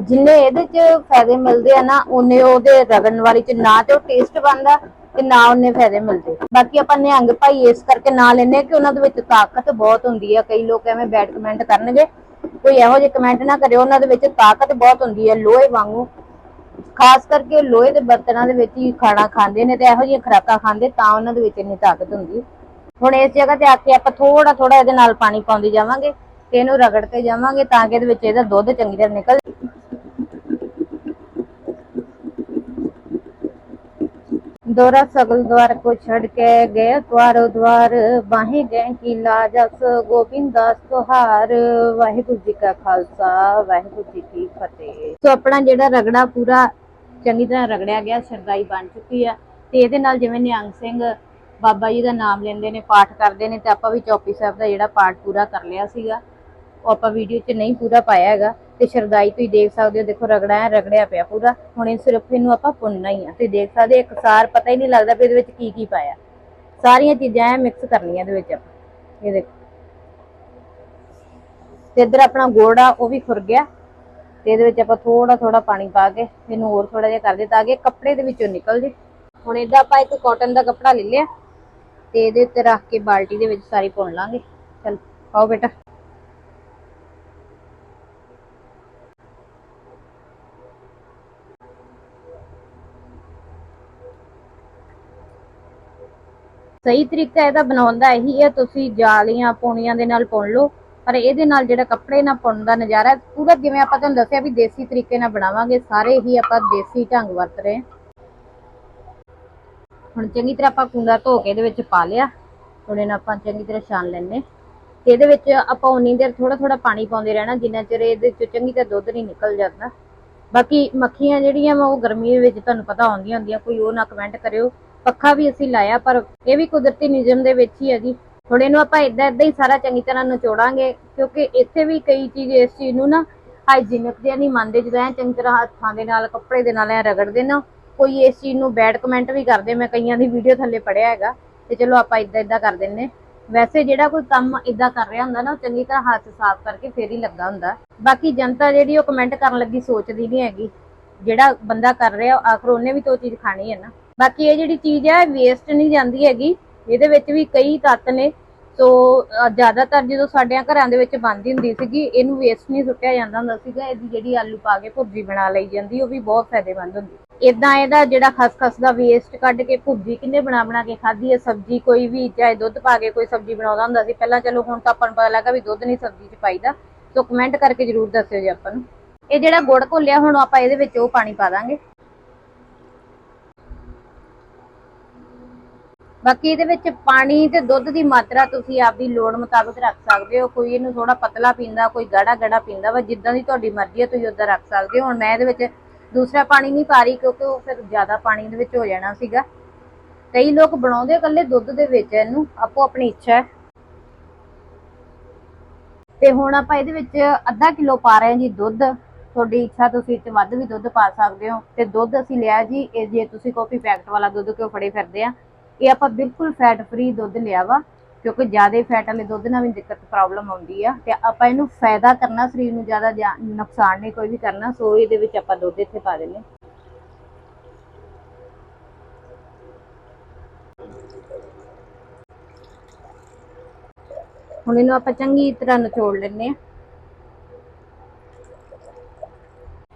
ਜਿੰਨੇ ਇਹਦੇ 'ਚ ਫਾਇਦੇ ਮਿਲਦੇ ਆ ਨਾ ਉਹਨੇ ਉਹਦੇ ਰਗੜਨ ਵਾਲੀ 'ਚ ਨਾ ਤੇ ਉਹ ਟੇਸਟ ਬਣਦਾ। ਤੇ ਨਾ ਉਹਨੇ ਫਾਇਦੇ ਮਿਲਦੇ। ਬਾਕੀ ਆਪਾਂ ਨਿਹੰਗ ਭਾਈ ਇਸ ਕਰਕੇ ਨਾਂ ਲੈਨੇ ਕਿ ਉਹਨਾਂ ਦੇ ਵਿੱਚ ਤਾਕਤ ਬਹੁਤ ਹੁੰਦੀ ਆ ਕਈ ਲੋਕ ਐਵੇਂ ਬੈਡ ਕਮੈਂਟ ਕਰਨਗੇ। ਕੋਈ ਇਹੋ ਜਿਹੇ ਕਮੈਂਟ ਨਾ ਕਰਿਓ ਉਹਨਾਂ ਦੇ ਵਿੱਚ ਤਾਕਤ ਬਹੁਤ ਹੁੰਦੀ ਹੈ ਲੋਹੇ ਵਾਂਗੂ। ਖਾਸ ਕਰਕੇ ਲੋਹੇ ਦੇ ਬਰਤਨਾਂ ਦੇ ਵਿੱਚ ਹੀ ਖਾਣਾ ਖਾਂਦੇ ਨੇ ਤੇ ਇਹੋ ਜਿਹੀਆਂ ਖੁਰਾਕਾਂ ਖਾਂਦੇ ਤਾਂ ਉਹਨਾਂ ਦੇ ਵਿੱਚ ਇੰਨੀ ਤਾਕਤ ਹੁੰਦੀ ਹੁਣ ਇਸ ਜਗ੍ਹਾ ਤੇ ਆ ਕੇ ਆਪਾਂ ਥੋੜਾ ਥੋੜਾ ਇਹਦੇ ਨਾਲ ਪਾਣੀ ਪਾਉਂਦੇ ਜਾਵਾਂਗੇ ਤੇ ਇਹਨੂੰ ਰਗੜਦੇ ਜਾਵਾਂਗੇ ਤਾਂ ਕਿ ਇਹਦੇ ਵਿੱਚ ਇਹਦਾ ਦੁੱਧ ਚੰਗੀ ਤਰ੍ਹਾਂ ਨਿਕਲ દોરા સગલ દ્વાર કો છડ કે ગયા દ્વારો દ્વાર બાહે ગਏ ਕੀ લાજસ ਗੋਬਿੰਦ ਦਾਸ ਤੁਹਾਰ। ਵਾਹਿਗੁਰੂ ਜੀ ਕਾ ਖਾਲਸਾ, ਵਾਹਿਗੁਰੂ ਜੀ ਕੀ ਫਤਿਹ। ਸੋ ਆਪਣਾ ਜਿਹੜਾ ਰਗੜਾ ਪੂਰਾ ਚੰਗੀ ਤਰ੍ਹਾਂ ਰਗੜਿਆ ਗਿਆ, ਸਰਦਾਈ ਬਣ ਚੁੱਕੀ ਆ। ਤੇ ਇਹਦੇ ਨਾਲ ਜਿਵੇਂ ਨਿਹੰਗ ਸਿੰਘ ਬਾਬਾ ਜੀ ਦਾ ਨਾਮ ਲੈਂਦੇ ਨੇ, ਪਾਠ ਕਰਦੇ ਨੇ ਤੇ ਆਪਾਂ ਵੀ ਚੌਪੀ ਸਾਹਿਬ ਦਾ ਜਿਹੜਾ ਪਾਠ ਪੂਰਾ ਕਰ ਲਿਆ ਸੀਗਾ। ਉਹ ਆਪਾਂ ਵੀਡੀਓ 'ਚ ਨਹੀਂ ਪੂਰਾ ਪਾਇਆ ਹੈਗਾ ਤੇ ਸ਼ਰਦਾਈ ਤੁਸੀਂ ਦੇਖ ਸਕਦੇ ਹੋ, ਦੇਖੋ ਰਗੜਾ ਹੈ, ਰਗੜਿਆ ਪਿਆ ਪੂਰਾ। ਹੁਣ ਇਹ ਸਿਰਫ ਇਹਨੂੰ ਆਪਾਂ ਪੁੰਨਣਾ ਹੀ ਆ। ਤੁਸੀਂ ਦੇਖ ਸਕਦੇ ਇੱਕ ਸਾਰ ਪਤਾ ਹੀ ਨਹੀਂ ਲੱਗਦਾ ਵੀ ਇਹਦੇ ਵਿੱਚ ਕੀ ਕੀ ਪਾਇਆ। ਸਾਰੀਆਂ ਚੀਜ਼ਾਂ ਮਿਕਸ ਕਰਨੀਆਂ ਇਹਦੇ ਵਿੱਚ ਆਪਾਂ। ਇਹ ਦੇਖੋ। ਤੇ ਇੱਧਰ ਆਪਣਾ ਗੋੜਾ, ਉਹ ਵੀ ਖੁਰ ਗਿਆ। ਤੇ ਇਹਦੇ ਵਿੱਚ ਆਪਾਂ ਥੋੜਾ ਥੋੜਾ ਪਾਣੀ ਪਾ ਕੇ ਇਹਨੂੰ ਹੋਰ ਥੋੜਾ ਜਿਹਾ ਕਰ ਦਿੱਤਾ, ਤਾਂ ਕਿ ਕੱਪੜੇ ਦੇ ਵਿੱਚੋਂ ਨਿਕਲ ਜੇ। ਹੁਣ ਇਹਦਾ ਆਪਾਂ ਇੱਕ ਕਾਟਨ ਦਾ ਕੱਪੜਾ ਲੈ ਲਿਆ। ਤੇ ਇਹਦੇ ਉੱਤੇ ਰੱਖ ਕੇ ਬਾਲਟੀ ਦੇ ਵਿੱਚ ਸਾਰੀ ਪੁੰਨ ਲਾਂਗੇ। ਚਲ, ਆਓ ਬੇਟਾ। ਸਹੀ ਤਰੀਕਾ ਇਹਦਾ ਬਣਾਉਣ ਦਾ ਇਹੀ ਹੈ, ਤੁਸੀਂ ਜਾਲੀਆਂ ਪੌਣੀਆਂ ਦੇ ਨਾਲ ਪੁੰਨ ਲਓ, ਪਰ ਇਹਦੇ ਨਾਲ ਜਿਹੜਾ ਕੱਪੜੇ ਨਾਲ ਪੁੰਨ ਦਾ ਨਜ਼ਾਰਾ, ਪੂਰਾ ਜਿਵੇਂ ਆਪਾਂ ਤੁਹਾਨੂੰ ਦੱਸਿਆ ਵੀ ਦੇਸੀ ਤਰੀਕੇ ਨਾਲ ਬਣਾਵਾਂਗੇ, ਸਾਰੇ ਹੀ ਆਪਾਂ ਦੇਸੀ ਢੰਗ ਵਰਤ ਰਹੇ ਹੁਣ ਚੰਗੀ ਤਰ੍ਹਾਂ ਆਪਾਂ ਕੁੰਡਾ ਧੋ ਕੇ ਇਹਦੇ ਵਿੱਚ ਪਾ ਲਿਆ ਹੁਣ ਇਹਨਾਂ ਆਪਾਂ ਚੰਗੀ ਤਰ੍ਹਾਂ ਛਾਣ ਲੈਣੇ ਤੇ ਇਹਦੇ ਵਿੱਚ ਆਪਾਂ ਉਨੀ ਦੇਰ ਥੋੜਾ ਥੋੜਾ ਪਾਣੀ ਪਾਉਂਦੇ ਰਹਿਣਾ, ਜਿੰਨਾ ਚਿਰ ਇਹਦੇ ਚ ਚੰਗੀ ਤਰ੍ਹਾਂ ਦੁੱਧ ਨਹੀਂ ਨਿਕਲ ਜਾਂਦਾ। ਬਾਕੀ ਮੱਖੀਆਂ ਜਿਹੜੀਆਂ ਵਾ, ਉਹ ਗਰਮੀ ਵਿੱਚ ਤੁਹਾਨੂੰ ਪਤਾ ਆਉਂਦੀਆਂ ਹੁੰਦੀਆਂ, ਕੋਈ ਉਹ ਨਾ ਕਮੈਂਟ ਕਰਿਓ। ਪੱਖਾ ਵੀ ਅਸੀਂ ਲਾਇਆ, ਪਰ ਇਹ ਵੀ ਕੁਦਰਤੀ ਨਿਯਮ ਦੇ ਵਿੱਚ ਹੀ ਹੈ ਜੀ। ਹੁਣ ਇਹਨੂੰ ਆਪਾਂ ਇਦਾਂ ਇਦਾਂ ਹੀ ਸਾਰਾ ਚੰਗੀ ਤਰ੍ਹਾਂ ਨਿਚੋੜਾਂਗੇ, ਕਿਉਂਕਿ ਇੱਥੇ ਵੀ ਕਈ ਚੀਜ਼ ਇਸ ਚੀਜ਼ ਨੂੰ ਨਾ ਹਾਈਜੀਨਿਕ ਜਿਹਾ ਨਹੀਂ, ਮੰਨਦੇ ਜਦੋਂ ਐ ਚੰਗੀ ਤਰ੍ਹਾਂ ਹੱਥਾਂ ਦੇ ਨਾਲ, ਕੱਪੜੇ ਦੇ ਨਾਲ ਐ ਰਗੜਦੇ ਨਾ, ਕੋਈ ਇਸ ਚੀਜ਼ ਨੂੰ ਬੈਡ ਕਮੈਂਟ ਵੀ ਕਰਦੇ। ਮੈਂ ਕਈਆਂ ਦੀ ਵੀਡੀਓ ਥੱਲੇ ਪੜਿਆ ਹੈਗਾ, ਤੇ ਚਲੋ ਆਪਾਂ ਇਦਾਂ ਇਦਾਂ ਕਰ ਦਿੰਨੇ ਵੈਸੇ ਜਿਹੜਾ ਕੋਈ ਕੰਮ ਇਦਾਂ ਕਰ ਰਿਹਾ ਹੁੰਦਾ ਨਾ, ਉਹ ਚੰਗੀ ਤਰ੍ਹਾਂ ਹੱਥ ਸਾਫ਼ ਕਰਕੇ ਫੇਰ ਹੀ ਲੱਗਾ ਹੁੰਦਾ। ਬਾਕੀ ਜਨਤਾ ਜਿਹੜੀ ਉਹ ਕਮੈਂਟ ਕਰਨ ਲੱਗੀ ਸੋਚਦੀ ਨਹੀਂ ਹੈਗੀ। ਜਿਹੜਾ ਬੰਦਾ ਕਰ ਰਿਹਾ ਆਖਰ ਉਹਨੇ ਵੀ ਤਾਂ ਉਹ ਚੀਜ਼ ਖਾਣੀ ਹੈ ਨਾ। ਬਾਕੀ ਇਹ ਜਿਹੜੀ ਚੀਜ਼ ਹੈ ਵੇਸਟ ਨਹੀਂ ਜਾਂਦੀ ਹੈਗੀ। ਇਹਦੇ ਵਿੱਚ ਵੀ ਕਈ ਤੱਤ ਨੇ। ਸੋ ਜ਼ਿਆਦਾਤਰ ਜਦੋਂ ਸਾਡਿਆਂ ਘਰਾਂ ਦੇ ਵਿੱਚ ਬਣਦੀ ਹੁੰਦੀ ਸੀਗੀ, ਇਹਨੂੰ ਵੇਸਟ ਨਹੀਂ ਸੁੱਟਿਆ ਜਾਂਦਾ ਹੁੰਦਾ ਸੀਗਾ। ਇਹਦੀ ਜਿਹੜੀ ਆਲੂ ਪਾ ਕੇ ਭੁਰਜੀ ਬਣਾ ਲਈ ਜਾਂਦੀ, ਉਹ ਵੀ ਬਹੁਤ ਫਾਇਦੇਮੰਦ ਹੁੰਦੀ। ਇਦਾਂ ਇਹਦਾ ਜਿਹੜਾ ਖਸਖਸ ਦਾ ਵੇਸਟ ਕੱਢ ਕੇ ਭੁਰਜੀ ਕਿੰਨੇ ਬਣਾ ਬਣਾ ਕੇ ਖਾਧੀ ਹੈ? ਸਬਜ਼ੀ ਕੋਈ ਵੀ, ਚਾਹੇ ਦੁੱਧ ਪਾ ਕੇ ਕੋਈ ਸਬਜ਼ੀ ਬਣਾਉਂਦਾ ਹੁੰਦਾ ਸੀ। ਪਹਿਲਾਂ ਚਲੋ ਹੁਣ ਤਾਂ ਆਪਾਂ ਨੂੰ ਪਤਾ ਲੱਗਾ ਵੀ ਦੁੱਧ ਨਹੀਂ ਸਬਜ਼ੀ 'ਚ ਪਾਈਦਾ। ਸੋ ਕਮੈਂਟ ਕਰਕੇ ਜਰੂਰ ਦੱਸਿਓ ਜੀ ਆਪਾਂ ਨੂੰ। ਇਹ ਜਿਹੜਾ ਗੁੜ ਘੋਲਿਆ, ਹੁਣ ਆਪਾਂ ਇਹਦੇ ਵਿੱਚ ਉਹ ਪਾਣੀ ਪਾ ਦਾਂਗੇ। ਬਾਕੀ ਇਹਦੇ ਵਿੱਚ ਪਾਣੀ ਤੇ ਦੁੱਧ ਦੀ ਮਾਤਰਾ ਤੁਸੀਂ ਆਪਦੀ ਲੋੜ ਮੁਤਾਬਕ ਰੱਖ ਸਕਦੇ ਹੋ। ਕੋਈ ਇਹਨੂੰ ਥੋੜਾ ਪਤਲਾ ਪੀਂਦਾ, ਕੋਈ ਗਾੜਾ ਗਾੜਾ ਪੀਂਦਾ ਵਾ, ਜਿੱਦਾਂ ਦੀ ਤੁਹਾਡੀ ਮਰਜ਼ੀ ਹੈ ਤੁਸੀਂ ਉਦਾਂ ਰੱਖ ਸਕਦੇ ਹੋ। ਹੁਣ ਮੈਂ ਇਹਦੇ ਵਿੱਚ ਦੂਸਰਾ ਪਾਣੀ ਨਹੀਂ ਪਾ ਰਹੀ ਕਿਉਂਕਿ ਉਹ ਫਿਰ ਜ਼ਿਆਦਾ ਪਾਣੀ ਦੇ ਵਿੱਚ ਹੋ ਜਾਣਾ ਸੀਗਾ। ਕਈ ਲੋਕ ਬਣਾਉਂਦੇ ਇਕੱਲੇ ਦੁੱਧ ਦੇ ਵਿੱਚ, ਇਹਨੂੰ ਆਪੋ ਆਪਣੀ ਇੱਛਾ ਹੈ। ਤੇ ਹੁਣ ਆਪਾਂ ਇਹਦੇ ਵਿੱਚ ਅੱਧਾ ਕਿਲੋ ਪਾ ਰਹੇ ਹਾਂ ਜੀ ਦੁੱਧ। ਤੁਹਾਡੀ ਇੱਛਾ ਤੁਸੀਂ ਇਹ ਵੱਧ ਵੀ ਦੁੱਧ ਪਾ ਸਕਦੇ ਹੋ। ਤੇ ਦੁੱਧ ਅਸੀਂ ਲਿਆ ਜੀ, ਇਹ ਜੇ ਤੁਸੀਂ ਕਾਫੀ ਪੈਕਟ ਵਾਲਾ ਦੁੱਧ ਕਿਉਂ ਫੜੇ ਫਿਰਦੇ ਆ ਇਹ ਆਪਾਂ ਬਿਲਕੁਲ ਫੈਟ ਫ੍ਰੀ ਦੁੱਧ ਲਿਆ ਵਾ, ਕਿਉਂਕਿ ਜ਼ਿਆਦਾ ਫੈਟ ਵਾਲੇ ਦੁੱਧ ਨਾਲ ਵੀ ਦਿੱਕਤ ਪ੍ਰੋਬਲਮ ਆਉਂਦੀ ਆ, ਤੇ ਆਪਾਂ ਇਹਨੂੰ ਫਾਇਦਾ ਕਰਨਾ, ਸਰੀਰ ਨੂੰ ਜ਼ਿਆਦਾ ਨੁਕਸਾਨ ਨਹੀਂ, ਕੋਈ ਵੀ ਕਰਨਾ, ਸੋ ਇਹਦੇ ਵਿੱਚ ਆਪਾਂ ਦੁੱਧ ਇੱਥੇ ਪਾ ਦਿੰਨੇ ਹੁਣ ਇਹਨੂੰ ਆਪਾਂ ਚੰਗੀ ਤਰ੍ਹਾਂ ਨਿਚੋੜ ਲੈਂਦੇ ਆ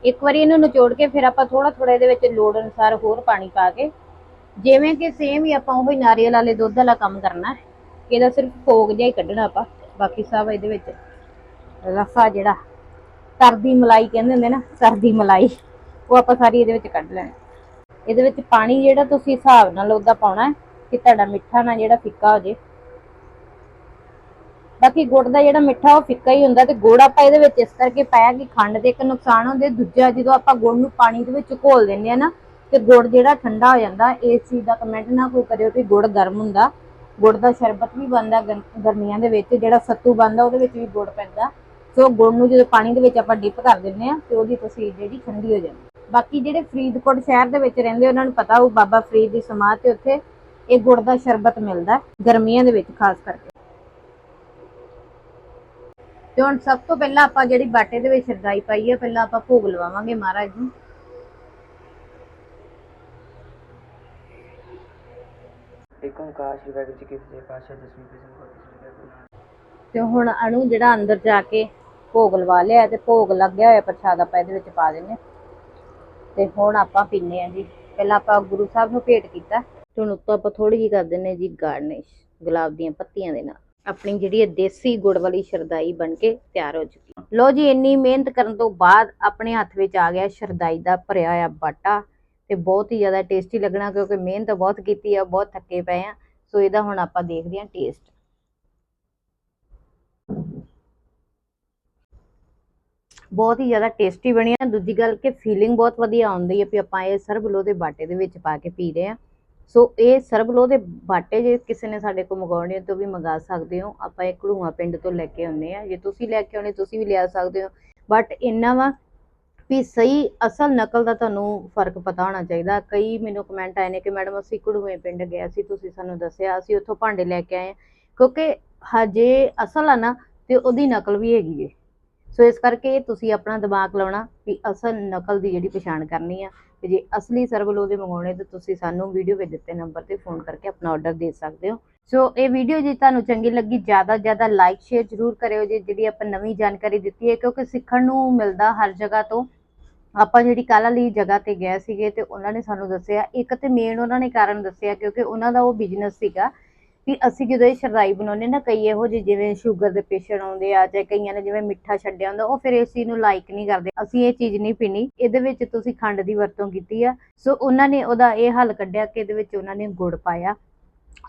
ਇੱਕ ਵਾਰੀ ਇਹਨੂੰ ਨਿਚੋੜ ਕੇ ਫਿਰ ਆਪਾਂ ਥੋੜਾ ਥੋੜਾ ਇਹਦੇ ਵਿੱਚ ਲੋੜ ਅਨੁਸਾਰ ਹੋਰ ਪਾਣੀ ਪਾ ਕੇ ਜਿਵੇਂ ਕਿ ਸੇਮ ਹੀ ਆਪਾਂ ਉਹੀ ਨਾਰੀਅਲ ਵਾਲੇ ਦੁੱਧ ਵਾਲਾ ਕੰਮ ਕਰਨਾ ਇਹਦਾ ਸਿਰਫ ਫੋਗ ਜਿਹਾ ਹੀ ਕੱਢਣਾ ਆਪਾਂ, ਬਾਕੀ ਸਭ ਇਹਦੇ ਵਿੱਚ ਰਸਾ ਜਿਹੜਾ ਸਰਦੀ ਮਲਾਈ ਕਹਿੰਦੇ ਹੁੰਦੇ ਨਾ ਸਰਦੀ ਮਲਾਈ, ਉਹ ਆਪਾਂ ਸਾਰੀ ਇਹਦੇ ਵਿੱਚ ਕੱਢ ਲੈਣਾ। ਇਹਦੇ ਵਿੱਚ ਪਾਣੀ ਜਿਹੜਾ ਤੁਸੀਂ ਹਿਸਾਬ ਨਾਲ ਉਹਦਾ ਪਾਉਣਾ ਹੈ ਕਿ ਤੁਹਾਡਾ ਮਿੱਠਾ ਨਾ ਜਿਹੜਾ ਫਿੱਕਾ ਹੋ ਜੇ। ਬਾਕੀ ਗੁੜ ਦਾ ਜਿਹੜਾ ਮਿੱਠਾ ਉਹ ਫਿੱਕਾ ਹੀ ਹੁੰਦਾ ਤੇ ਗੁੜ ਆਪਾਂ ਇਹਦੇ ਵਿੱਚ ਇਸ ਕਰਕੇ ਪਾਇਆ ਕਿ ਖੰਡ ਦੇ ਇੱਕ ਨੁਕਸਾਨ ਹੁੰਦੇ, ਦੂਜਾ ਜਦੋਂ ਆਪਾਂ ਗੁੜ ਨੂੰ ਪਾਣੀ ਦੇ ਵਿੱਚ ਘੋਲ ਦਿੰਦੇ ਆ ਨਾ ਤੇ ਗੁੜ ਜਿਹੜਾ ਠੰਡਾ ਹੋ ਜਾਂਦਾ, ਇਸ ਚੀਜ਼ ਦਾ ਕਮੈਂਟ ਨਾ ਕੋਈ ਕਰਿਓ ਕਿ ਗੁੜ ਗਰਮ ਹੁੰਦਾ। ਗੁੜ ਦਾ ਸ਼ਰਬਤ ਵੀ ਬਣਦਾ ਗਰਮੀਆਂ ਦੇ ਵਿੱਚ, ਜਿਹੜਾ ਸੱਤੂ ਬਣਦਾ ਉਹਦੇ ਵਿੱਚ ਵੀ ਗੁੜ ਪੈਂਦਾ। ਸੋ ਗੁੜ ਨੂੰ ਜਦੋਂ ਪਾਣੀ ਦੇ ਵਿੱਚ ਆਪਾਂ ਡਿਪ ਕਰ ਦਿੰਦੇ ਆ ਤੇ ਉਹਦੀ ਤਸੀਰ ਜਿਹੜੀ ਠੰਡੀ ਹੋ ਜਾਂਦੀ ਬਾਕੀ ਜਿਹੜੇ ਫਰੀਦਕੋਟ ਸ਼ਹਿਰ ਦੇ ਵਿੱਚ ਰਹਿੰਦੇ, ਉਹਨਾਂ ਨੂੰ ਪਤਾ ਉਹ ਬਾਬਾ ਫਰੀਦ ਦੀ ਸਮਾਧ ਤੇ ਉੱਥੇ ਇਹ ਗੁੜ ਦਾ ਸ਼ਰਬਤ ਮਿਲਦਾ ਗਰਮੀਆਂ ਦੇ ਵਿੱਚ ਖਾਸ ਕਰਕੇ। ਤੇ ਹੁਣ ਸਭ ਤੋਂ ਪਹਿਲਾਂ ਆਪਾਂ ਜਿਹੜੀ ਬਾਟੇ ਦੇ ਵਿੱਚ ਸ਼ਰਦਾਈ ਪਾਈ ਹੈ, ਪਹਿਲਾਂ ਆਪਾਂ ਭੋਗ ਲਵਾਵਾਂਗੇ ਮਹਾਰਾਜ ਨੂੰ ਇੱਕ ਓਂਕਾਰ ਸ਼੍ਰੀ ਵਾਹਿਗੁਰੂ ਜੀ ਕੀ ਫਤਿਹ ਪਾਸ਼ਾ ਦਸਵੀਂ ਕਿਸਮ ਕੋ ਕਿਸੇ ਦਾ ਤੇ ਹੁਣ ਅਣੂ ਜਿਹੜਾ ਅੰਦਰ ਜਾ ਕੇ ਭੋਗ ਲਵਾ ਲਿਆ ਤੇ ਭੋਗ ਲੱਗਿਆ ਹੋਇਆ ਪ੍ਰਸ਼ਾਦ ਆਪਾਂ ਇਹਦੇ ਵਿੱਚ ਪਾ ਦਿੰਨੇ ਤੇ ਹੁਣ ਆਪਾਂ ਪੀਨੇ ਆ ਜੀ। ਪਹਿਲਾਂ ਆਪਾਂ ਗੁਰੂ ਸਾਹਿਬ ਨੂੰ ਭੇਟ ਕੀਤਾ। ਤੇ ਹੁਣ ਉੱਤੋਂ ਆਪਾਂ ਥੋੜੀ ਜਿਹੀ ਕਰ ਦਿੰਨੇ ਜੀ ਗਾਰਨਿਸ਼, ਗੁਲਾਬ ਦੀਆਂ ਪੱਤੀਆਂ ਦੇ ਨਾਲ। ਆਪਣੀ ਜਿਹੜੀ ਇਹ ਦੇਸੀ ਗੁੜ ਵਾਲੀ ਸ਼ਰਦਾਈ ਬਣ ਕੇ ਤਿਆਰ ਹੋ ਚੁੱਕੀ। ਲੋ ਜੀ, ਇੰਨੀ ਮਿਹਨਤ ਕਰਨ ਤੋਂ ਬਾਅਦ ਆਪਣੇ ਹੱਥ ਵਿੱਚ ਆ ਗਿਆ ਸ਼ਰਦਾਈ ਦਾ ਭਰਿਆ ਹੋਇਆ ਬਾਟਾ। ਤੇ ਬਹੁਤ ਹੀ ਜ਼ਿਆਦਾ ਟੇਸਟੀ ਲੱਗਣਾ ਕਿਉਂਕਿ ਮਿਹਨਤ ਬਹੁਤ ਕੀਤੀ ਆ, ਬਹੁਤ ਥੱਕੇ ਪਏ ਆ। ਸੋ ਇਹਦਾ ਹੁਣ ਆਪਾਂ ਦੇਖਦੇ ਹਾਂ ਟੇਸਟ ਬਹੁਤ ਹੀ ਜ਼ਿਆਦਾ ਟੇਸਟੀ ਬਣੀ ਆ। ਦੂਜੀ ਗੱਲ ਕਿ ਫੀਲਿੰਗ ਬਹੁਤ ਵਧੀਆ ਆਉਂਦੀ ਹੈ ਵੀ ਆਪਾਂ ਇਹ ਸਰਬਲੋ ਦੇ ਬਾਟੇ ਦੇ ਵਿੱਚ ਪਾ ਕੇ ਪੀ ਰਹੇ ਆ। ਸੋ ਇਹ ਸਰਬਲੋ ਦੇ ਬਾਟੇ ਜੇ ਕਿਸੇ ਨੇ ਸਾਡੇ ਕੋਲ ਮੰਗਾਉਣੇ ਤੋਂ ਵੀ ਮੰਗਾ ਸਕਦੇ ਹੋ। ਆਪਾਂ ਇਹ ਘੜੂਆ ਪਿੰਡ ਤੋਂ ਲੈ ਕੇ ਆਉਂਦੇ ਆ। ਜੇ ਤੁਸੀਂ ਲੈ ਕੇ ਆਉਣੇ, ਤੁਸੀਂ ਵੀ ਲਿਆ ਸਕਦੇ ਹੋ। ਬਟ ਇੰਨਾ ਵਾ ਵੀ ਸਹੀ ਅਸਲ ਨਕਲ ਦਾ ਤੁਹਾਨੂੰ ਫ਼ਰਕ ਪਤਾ ਹੋਣਾ ਚਾਹੀਦਾ। ਕਈ ਮੈਨੂੰ ਕਮੈਂਟ ਆਏ ਨੇ ਕਿ ਮੈਡਮ ਅਸੀਂ ਘੜੂਏ ਪਿੰਡ ਗਏ ਸੀ, ਤੁਸੀਂ ਸਾਨੂੰ ਦੱਸਿਆ, ਅਸੀਂ ਉੱਥੋਂ ਭਾਂਡੇ ਲੈ ਕੇ ਆਏ ਹਾਂ। ਕਿਉਂਕਿ ਹਜੇ ਅਸਲ ਆ ਨਾ ਤੇ ਉਹਦੀ ਨਕਲ ਵੀ ਹੈਗੀ ਏ। ਸੋ ਇਸ ਕਰਕੇ ਤੁਸੀਂ ਆਪਣਾ ਦਿਮਾਗ ਲਾਉਣਾ ਵੀ ਅਸਲ ਨਕਲ ਦੀ ਜਿਹੜੀ ਪਛਾਣ ਕਰਨੀ ਆ ਤੇ ਜੇ ਅਸਲੀ ਸਰਬਲੋ ਦੇ ਮੰਗਾਉਣੇ ਤੇ ਤੁਸੀਂ ਸਾਨੂੰ ਵੀਡੀਓ ਵਿੱਚ ਦਿੱਤੇ ਨੰਬਰ ਤੇ ਫੋਨ ਕਰਕੇ ਆਪਣਾ ਆਰਡਰ ਦੇ ਸਕਦੇ ਹੋ। ਸੋ ਇਹ ਵੀਡੀਓ ਜੇ ਤੁਹਾਨੂੰ ਚੰਗੀ ਲੱਗੀ, ਜ਼ਿਆਦਾ ਜ਼ਿਆਦਾ ਲਾਈਕ ਸ਼ੇਅਰ ਜ਼ਰੂਰ ਕਰਿਓ ਜੇ, ਜਿਹੜੀ ਆਪਾਂ ਨਵੀਂ ਜਾਣਕਾਰੀ ਦਿੱਤੀ ਹੈ, ਕਿਉਂਕਿ ਸਿੱਖਣ ਨੂੰ ਮਿਲਦਾ ਹਰ ਜਗ੍ਹਾ ਤੋਂ। ਆਪਾਂ ਜਿਹੜੀ ਕੱਲ੍ਹ ਵਾਲੀ ਜਗ੍ਹਾ ਤੇ ਗਏ ਸੀਗੇ ਤੇ ਉਹਨਾਂ ਨੇ ਸਾਨੂੰ ਦੱਸਿਆ, ਇੱਕ ਤੇ ਮੇਨ ਉਹਨਾਂ ਨੇ ਕਾਰਨ ਦੱਸਿਆ, ਕਿਉਂਕਿ ਉਹਨਾਂ ਦਾ ਉਹ ਬਿਜ਼ਨਸ ਸੀਗਾ ਵੀ ਅਸੀਂ ਜਦੋਂ ਇਹ ਸ਼ਰਦਾਈ ਬਣਾਉਂਦੇ ਨਾ, ਕਈ ਇਹੋ ਜਿਹੇ ਜਿਵੇਂ ਸ਼ੂਗਰ ਦੇ ਪੇਸ਼ੈਂਟ ਆਉਂਦੇ ਆ, ਜਾਂ ਕਈਆਂ ਨੇ ਜਿਵੇਂ ਮਿੱਠਾ ਛੱਡਿਆ ਹੁੰਦਾ, ਉਹ ਫਿਰ ਇਸ ਚੀਜ਼ ਨੂੰ ਲਾਈਕ ਨਹੀਂ ਕਰਦੇ। ਅਸੀਂ ਇਹ ਚੀਜ਼ ਨਹੀਂ ਪੀਣੀ, ਇਹਦੇ ਵਿੱਚ ਤੁਸੀਂ ਖੰਡ ਦੀ ਵਰਤੋਂ ਕੀਤੀ ਆ। ਸੋ ਉਹਨਾਂ ਨੇ ਉਹਦਾ ਇਹ ਹੱਲ ਕੱਢਿਆ ਕਿ ਇਹਦੇ ਵਿੱਚ ਉਹਨਾਂ ਨੇ ਗੁੜ ਪਾਇਆ।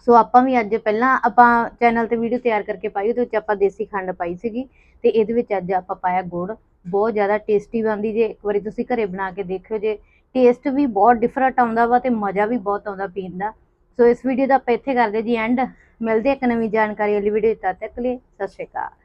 ਸੋ ਆਪਾਂ ਵੀ ਅੱਜ ਪਹਿਲਾਂ ਆਪਾਂ ਚੈਨਲ ਤੇ ਵੀਡੀਓ ਤਿਆਰ ਕਰਕੇ ਪਾਈ, ਉਹਦੇ ਵਿੱਚ ਆਪਾਂ ਦੇਸੀ ਖੰਡ ਪਾਈ ਸੀਗੀ ਤੇ ਇਹਦੇ ਵਿੱਚ ਅੱਜ ਆਪਾਂ ਪਾਇਆ ਗੁੜ। ਬਹੁਤ ਜ਼ਿਆਦਾ ਟੇਸਟੀ ਬਣਦੀ ਜੇ, ਇੱਕ ਵਾਰੀ ਤੁਸੀਂ ਘਰੇ ਬਣਾ ਕੇ ਦੇਖਿਓ ਜੇ। ਟੇਸਟ ਵੀ ਬਹੁਤ ਡਿਫਰੈਂਟ ਆਉਂਦਾ ਵਾ ਤੇ ਮਜ਼ਾ ਵੀ ਬਹੁਤ ਆਉਂਦਾ ਪੀਣ ਦਾ। ਸੋ ਇਸ ਵੀਡੀਓ ਦਾ ਆਪਾਂ ਇੱਥੇ ਕਰਦੇ ਜੀ ਐਂਡ ਮਿਲਦੇ ਇੱਕ ਨਵੀਂ ਜਾਣਕਾਰੀ ਵਾਲੀ ਵੀਡੀਓ ਤਦ ਤੱਕ ਲਈ, ਸਤਿ ਸ਼੍ਰੀ ਅਕਾਲ।